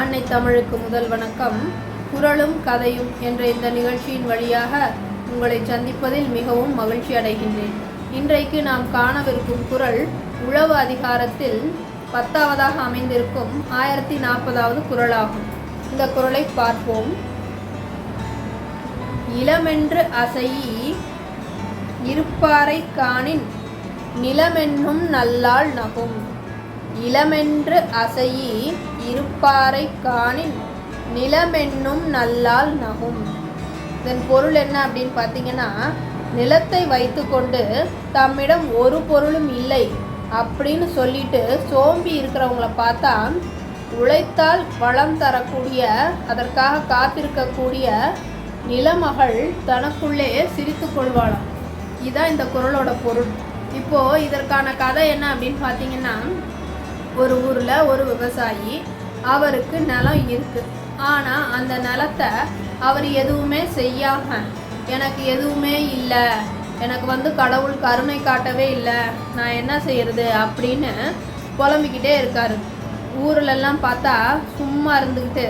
அன்னை தமிழுக்கு முதல் வணக்கம். குரலும் கதையும் என்ற இந்த நிகழ்ச்சியின் வழியாக உங்களை சந்திப்பதில் மிகவும் மகிழ்ச்சி அடைகின்றேன். இன்றைக்கு நாம் காணவிருக்கும் குரல் உழவு அதிகாரத்தில் பத்தாவதாக அமைந்திருக்கும் ஆயிரத்தி நாற்பதாவது குரலாகும். இந்த குரலை பார்ப்போம். இளமென்று அசையி இருப்பாரை காணின் நிலமென்னும் நல்லாள் நகும். இளமென்று அசையி இருப்பாரை காணின் நிலமென்னும் நல்லால் நகும். இதன் பொருள் என்ன அப்படின்னு பார்த்தீங்கன்னா நிலத்தை வைத்துக்கொண்டு தம்மிடம் ஒரு பொருளும் இல்லை அப்படின்னு சொல்லிட்டு சோம்பி இருக்கிறவங்கள பார்த்தா உழைத்தால் வளம் தரக்கூடிய அதற்காக காத்திருக்கக்கூடிய நிலமகள் தனக்குள்ளே சிரித்து கொள்வாளாம். இதுதான் இந்த குரலோட பொருள். இப்போது இதற்கான கதை என்ன அப்படின்னு பார்த்தீங்கன்னா ஒரு ஊரில் ஒரு விவசாயி அவருக்கு நிலம் இருக்கு. ஆனால் அந்த நிலத்தை அவர் எதுவுமே செய்யாம எனக்கு எதுவுமே இல்லை எனக்கு வந்து கடவுள் கருணை காட்டவே இல்லை நான் என்ன செய்யறது அப்படின்னு புலம்பிக்கிட்டே இருக்காரு. ஊர்லெல்லாம் பார்த்தா சும்மா இருந்துக்கிட்டு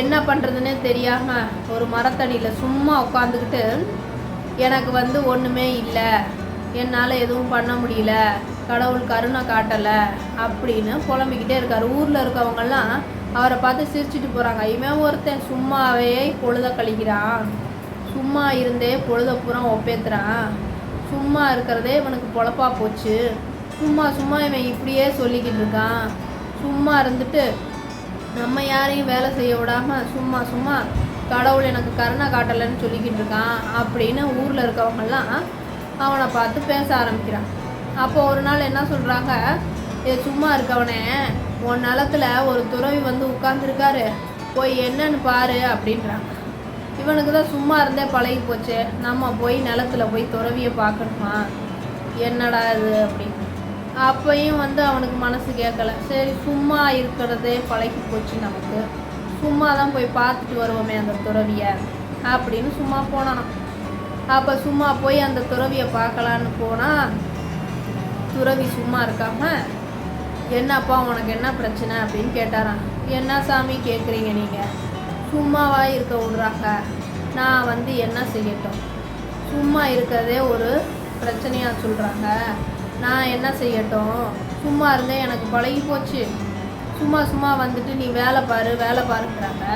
என்ன பண்ணுறதுன்னே தெரியாமல் ஒரு மரத்தடியில் சும்மா உட்காந்துக்கிட்டு எனக்கு வந்து ஒன்றுமே இல்லை என்னால் எதுவும் பண்ண முடியல கடவுள் கருணை காட்டலை அப்படின்னு புலம்பிக்கிட்டே இருக்கார். ஊரில் இருக்கவங்கெல்லாம் அவரை பார்த்து சிரிச்சுட்டு போகிறாங்க இவன் ஒருத்தன் சும்மாவே பொழுத கழிக்கிறான். சும்மா இருந்தே பொழுத பூரா ஒப்பேத்துறான். சும்மா இருக்கிறதே இவனுக்கு பொழப்பா போச்சு. சும்மா சும்மா இவன் இப்படியே சொல்லிக்கிட்டு இருக்கான். சும்மா இருந்துட்டு நம்ம யாரையும் வேலை செய்ய விடாமல் சும்மா சும்மா கடவுள் எனக்கு கருணை காட்டலைன்னு சொல்லிக்கிட்டு இருக்கான் அப்படின்னு ஊரில் இருக்கவங்கெல்லாம் அவனை பார்த்து பேச ஆரம்பிக்கிறான். அப்போ ஒரு நாள் என்ன சொல்கிறாங்க ஏ சும்மா இருக்கவனே உன் நிலத்துல ஒரு துறவி வந்து உட்காந்துருக்காரு போய் என்னன்னு பாரு அப்படின்றாங்க. இவனுக்கு தான் சும்மா இருந்தே பழகி போச்சு. நம்ம போய் நிலத்துல போய் துறவியை பார்க்கணுமா? என்னடா இது அப்படின்னு. அப்பையும் வந்து அவனுக்கு மனசு கேட்கல சரி சும்மா இருக்கிறதே பழகி போச்சு நமக்கு. சும்மா தான் போய் பார்த்துட்டு வருவோமே அந்த துறவியை அப்படின்னு சும்மா போனான் அப்போ சும்மா போய் அந்த துறவியை பார்க்கலான்னு போனால் துறவி சும்மா இருக்காம என்னப்பா உனக்கு என்ன பிரச்சனை? அப்படின்னு கேட்டாராம். என்ன சாமி கேட்குறீங்க நீங்கள் சும்மாவாக இருக்க விடுறாங்க. நான் வந்து என்ன செய்யட்டும்? சும்மா இருக்கிறதே ஒரு பிரச்சனையாக சொல்கிறாங்க நான் என்ன செய்யட்டும்? சும்மா இருந்தே எனக்கு பழகி போச்சு. சும்மா சும்மா வந்துட்டு நீ வேலை பாரு வேலை பாருங்கிறாங்க.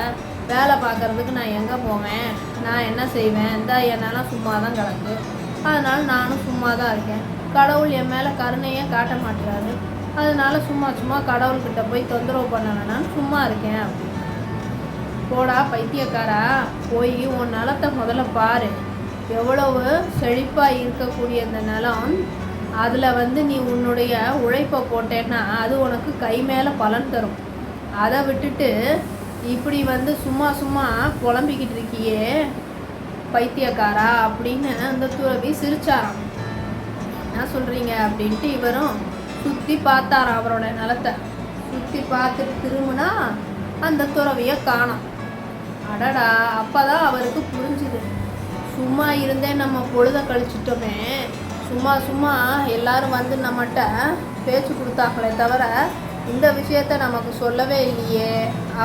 வேலை பார்க்கறதுக்கு நான் எங்கே போவேன்? நான் என்ன செய்வேன்? இந்த என்னால் சும்மா தான் கிடக்கு. அதனால் நானும் சும்மா தான் இருக்கேன். கடவுள் என் மேலே கருணையே காட்ட மாட்டுறாரு அதனால சும்மா சும்மா கடவுள்கிட்ட போய் தொந்தரவு பண்ண வேணாம்னு சும்மா இருக்கேன். அப்படின்னு போடா பைத்தியக்காரா. போய் உன் நிலத்தை முதல்ல பாரு. எவ்வளவு செழிப்பாக இருக்கக்கூடிய இந்த நிலம் அதில் வந்து நீ உன்னுடைய உழைப்பை போட்டேன்னா அது உனக்கு கை மேலே பலன் தரும். அதை விட்டுட்டு இப்படி வந்து சும்மா சும்மா புலம்பிக்கிட்டு இருக்கியே பைத்தியக்காரா அப்படின்னு அந்த துறவி சிரிச்சாராம். என்ன சொல்கிறீங்க அப்படின்ட்டு இவரும் சுற்றி பார்த்தாராம் அவரோட நிலத்தை. சுற்றி பார்த்துட்டு திரும்பினா அந்த துறவியை காணோம். அடடா அப்போ தான் அவருக்கு புரிஞ்சுது. சும்மா இருந்தே நம்ம பொழுத கழிச்சிட்டோமே. சும்மா சும்மா எல்லாரும் வந்து நம்மகிட்ட பேச்சு கொடுத்தாங்களே தவிர இந்த விஷயத்த நமக்கு சொல்லவே இல்லையே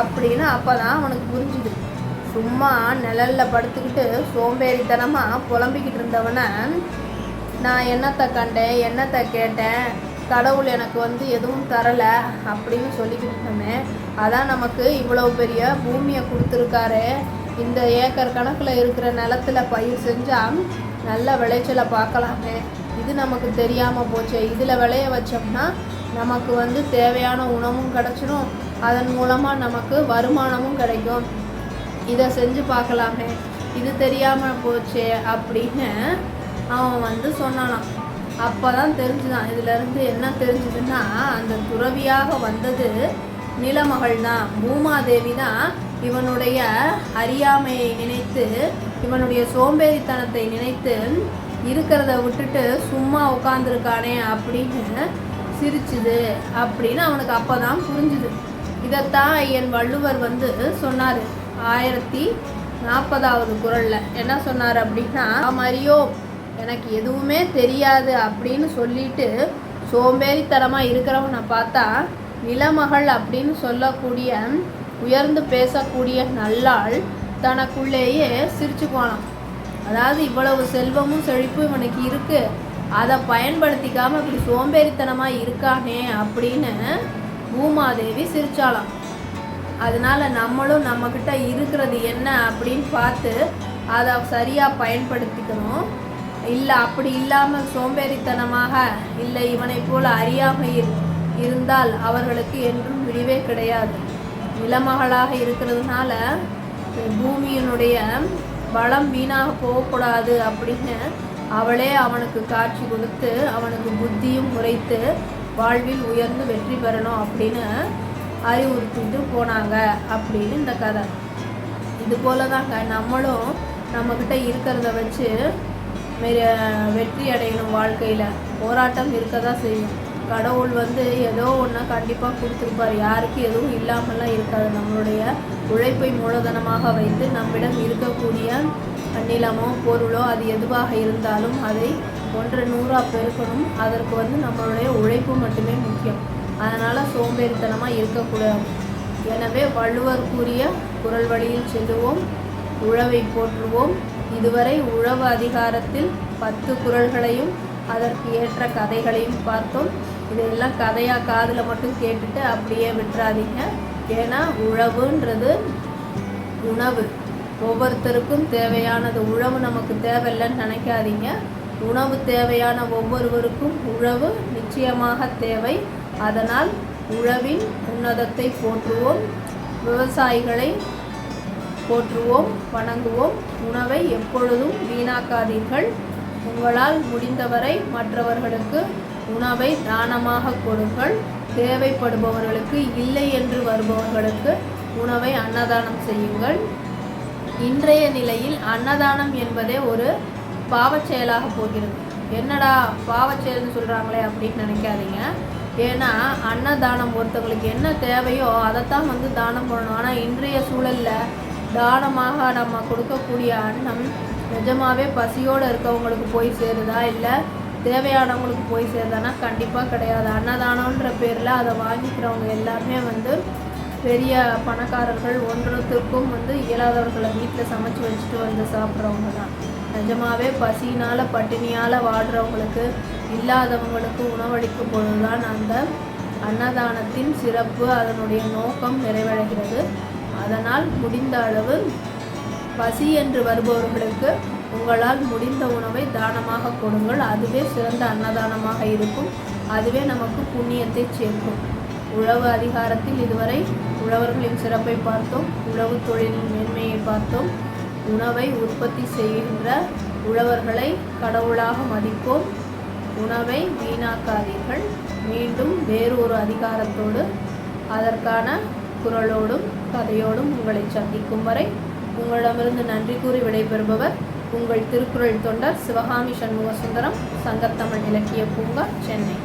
அப்படின்னு அப்போ தான் அவனுக்கு புரிஞ்சுது. சும்மா நிழலில் படுத்துக்கிட்டு சோம்பேறித்தனமாக புலம்பிக்கிட்டு இருந்தவனை நான் என்னத்தை கண்டேன் என்னத்தை கேட்டேன் கடவுள் எனக்கு வந்து எதுவும் தரலை அப்படின்னு சொல்லிக்கிட்டு இருந்தோமே அதான் நமக்கு இவ்வளோ பெரிய பூமியை கொடுத்துருக்காரு. இந்த ஏக்கர் கணக்கில் இருக்கிற நிலத்துல பயிர் செஞ்சால் நல்ல விளைச்சலை பார்க்கலாமே. இது நமக்கு தெரியாமல் போச்சு. இதில் விளைய வச்சோம்னா நமக்கு வந்து தேவையான உணவும் கிடச்சிரும். அதன் மூலமாக நமக்கு வருமானமும் கிடைக்கும். இதை செஞ்சு பார்க்கலாமே. இது தெரியாமல் போச்சே அப்படின்னு அவன் வந்து சொன்னானாம். அப்போ தான் தெரிஞ்சுதான். இதுலேருந்து என்ன தெரிஞ்சுதுன்னா அந்த துறவியாக வந்தது நிலமகள் தான் பூமாதேவி தான் இவனுடைய அறியாமையை நினைத்து இவனுடைய சோம்பேறித்தனத்தை நினைத்து இருக்கிறத விட்டுட்டு சும்மா உட்காந்துருக்கானே அப்படின்னு சிரிச்சுது அப்படின்னு அவனுக்கு அப்போ தான் புரிஞ்சுது. இதைத்தான் என் வள்ளுவர் வந்து சொன்னார். ஆயிரத்தி நாற்பதாவது குரலில். என்ன சொன்னார் அப்படின்னா மரியோ எனக்கு எதுவுமே தெரியாது அப்படின்னு சொல்லிட்டு சோம்பேறித்தனமாக இருக்கிறவனை பார்த்தா நிலமகள் அப்படின்னு சொல்லக்கூடிய உயர்ந்து பேசக்கூடிய நல்லாள் தனக்குள்ளேயே சிரிச்சுக்குவானாம். அதாவது இவ்வளவு செல்வமும் செழிப்பும் இவனுக்கு இருக்கு. அதை பயன்படுத்திக்காம இப்படி சோம்பேறித்தனமா இருக்கானே அப்படின்னு பூமாதேவி சிரிச்சாலாம் அதனால நம்மளும் நம்மக்கிட்ட இருக்கிறது என்ன அப்படின்னு பார்த்து அதை சரியாக பயன்படுத்திக்கணும். இல்லை அப்படி இல்லாமல் சோம்பேறித்தனமாக இல்லை இவனைப் போல அறியாமையில் இரு- இருந்தால் அவர்களுக்கு என்றும் விடிவே கிடையாது. நிலமகளாக இருக்கிறதுனால பூமியினுடைய வளம் வீணாக போகக்கூடாது அப்படின்னு அவளே அவனுக்கு காட்சி கொடுத்து அவனுக்கு புத்தியும் உரைத்து வாழ்வில் உயர்ந்து வெற்றி பெறணும் அப்படின்னு அறிவுறுத்திட்டு போனாங்க அப்படின்னு இந்த கதை. இது போல தாங்க நம்மளும் நம்மக்கிட்ட இருக்கிறத வச்சு வெற்றி அடையணும் வாழ்க்கையில். போராட்டம் இருக்க தான் செய்யும். கடவுள் வந்து ஏதோ ஒன்றா கண்டிப்பாக கொடுத்துருப்பார். யாருக்கு எதுவும் இல்லாமலாம் இருக்காது. நம்மளுடைய உழைப்பை மூலதனமாக வைத்து நம்மிடம் இருக்கக்கூடிய நிலமோ பொருளோ அது எதுவாக இருந்தாலும் அதை ஒன்று நூறாக பெருக்கணும். அதற்கு வந்து நம்மளுடைய உழைப்பு மட்டுமே முக்கியம். அதனால் சோம்பேறித்தனமாக இருக்கக்கூடாது. எனவே வள்ளுவர் கூறிய குரல் வழியில் செல்லுவோம். உழவை போற்றுவோம். இதுவரை உழவு அதிகாரத்தில் பத்து குரல்களையும் அதற்கு ஏற்ற கதைகளையும் பார்த்தோம். இதெல்லாம் கதையாக காதில் மட்டும் கேட்டுட்டு அப்படியே விட்டுறாதீங்க. ஏன்னா உழவுன்றது உணவு. ஒவ்வொருத்தருக்கும் தேவையானது உழவு நமக்கு தேவையில்லைன்னு நினைக்காதீங்க. உணவு தேவையான ஒவ்வொருவருக்கும் உழவு நிச்சயமாக தேவை. அதனால் உழவின் உன்னதத்தை போற்றுவோம். விவசாயிகளை போற்றுவோம் வணங்குவோம். உணவை எப்பொழுதும் வீணாக்காதீர்கள். உங்களால் முடிந்தவரை மற்றவர்களுக்கு உணவை தானமாக கொடுங்கள். தேவைப்படுபவர்களுக்கு இல்லை என்று வருபவர்களுக்கு உணவை அன்னதானம் செய்யுங்கள். இன்றைய நிலையில் அன்னதானம் என்பதே ஒரு பாவச் செயலாக போகிறது. என்னடா பாவச் செயல்னு சொல்கிறாங்களே அப்படின்னு நினைக்காதீங்க. ஏன்னா அன்னதானம் ஒருத்தவங்களுக்கு என்ன தேவையோ அதைத்தான் வந்து தானம் பண்ணணும். ஆனால் இன்றைய சூழலில் தானமாக நம்ம கொடுக்கக்கூடிய அன்னம் நிஜமாகவே பசியோடு இருக்கவங்களுக்கு போய் சேருதா? இல்லை தேவையானவங்களுக்கு போய் சேருதானா கண்டிப்பாக கிடையாது. அன்னதானன்ற பேரில் அதை வாங்கிக்கிறவங்க எல்லாருமே வந்து பெரிய பணக்காரர்கள் ஒன்றத்துக்கும் வந்து இயலாதவர்களை வீட்டில் சமைச்சு வச்சுட்டு வந்து சாப்பிட்றவங்க தான். நிஜமாகவே பசியினால் பட்டினியால் வாடுறவங்களுக்கு இல்லாதவங்களுக்கு உணவளிக்கும் பொழுதுதான் அந்த அன்னதானத்தின் சிறப்பு அதனுடைய நோக்கம் நிறைவடைகிறது. அதனால் முடிந்த அளவு பசி என்று வருபவர்களுக்கு உங்களால் முடிந்த உணவை தானமாக கொடுங்கள். அதுவே சிறந்த அன்னதானமாக இருக்கும். அதுவே நமக்கு புண்ணியத்தை சேர்க்கும். உழவு அதிகாரத்தில் இதுவரை உழவர்களின் சிறப்பை பார்த்தோம். உழவு தொழிலின் மேன்மையை பார்த்தோம். உணவை உற்பத்தி செய்கின்ற உழவர்களை கடவுளாக மதிப்போம். உணவை வீணாக்காதீர்கள். மீண்டும் வேறு ஒரு அதிகாரத்தோடு அதற்கான குரலோடும் கதையோடும் உங்களை சந்திக்கும் வரை உங்களிடமிருந்து நன்றி கூறி விடைபெறுபவர் உங்கள் திருக்குறள் தொண்டர் சிவகாமி சண்முக சுந்தரம் சங்கத்தமிழ் இலக்கிய பூங்கா சென்னை.